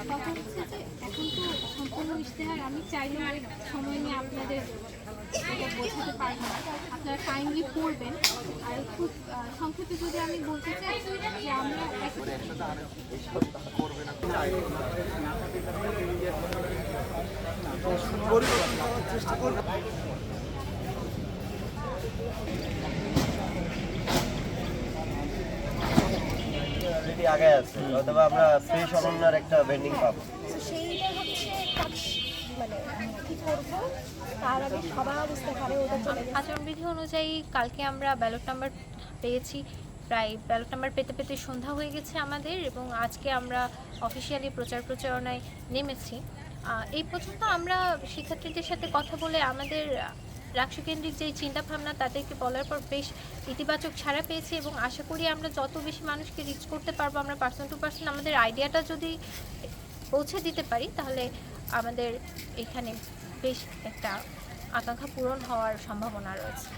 কথা হচ্ছে যে এখন তো সম্পূর্ণ ইশতেহার, আমি চাইলে অনেক সময় নিয়ে আপনাদের বোঝাতে পারি না। আপনারা কাইন্ডলি পড়বেন। আর খুব সংক্ষেপে যদি আমি বলতে চাই যে আমরা চেষ্টা করব। যদি আগে আছে। অথবা আমরা ফ্রি সমন্বয়ের একটা বেন্ডিং পাবো। সেইটা হচ্ছে মানে কি করব? তার আগে সবার ইস্তেহারে ওটা চলে গেছে আচরণবিধি অনুযায়ী কালকে আমরা ব্যালট নাম্বার পেয়েছি। প্রায় ব্যালট নাম্বার পেতে পেতে সন্ধ্যা হয়ে গেছে আমাদের এবং আজকে আমরা অফিসিয়ালি প্রচার প্রচারণায় নেমেছি। আহ, এই পর্যন্ত আমরা শিক্ষার্থীদের সাথে কথা বলে আমাদের রাষ্ট্রকেন্দ্রিক যে চিন্তাভাবনা তাদেরকে বলার পর বেশ ইতিবাচক ছাড়া পেয়েছি এবং আশা করি আমরা যত বেশি মানুষকে রিচ করতে পারব, আমরা পার্সন টু পার্সন আমাদের আইডিয়াটা যদি পৌঁছে দিতে পারি, তাহলে আমাদের এখানে বেশ একটা আকাঙ্ক্ষা পূরণ হওয়ার সম্ভাবনা রয়েছে।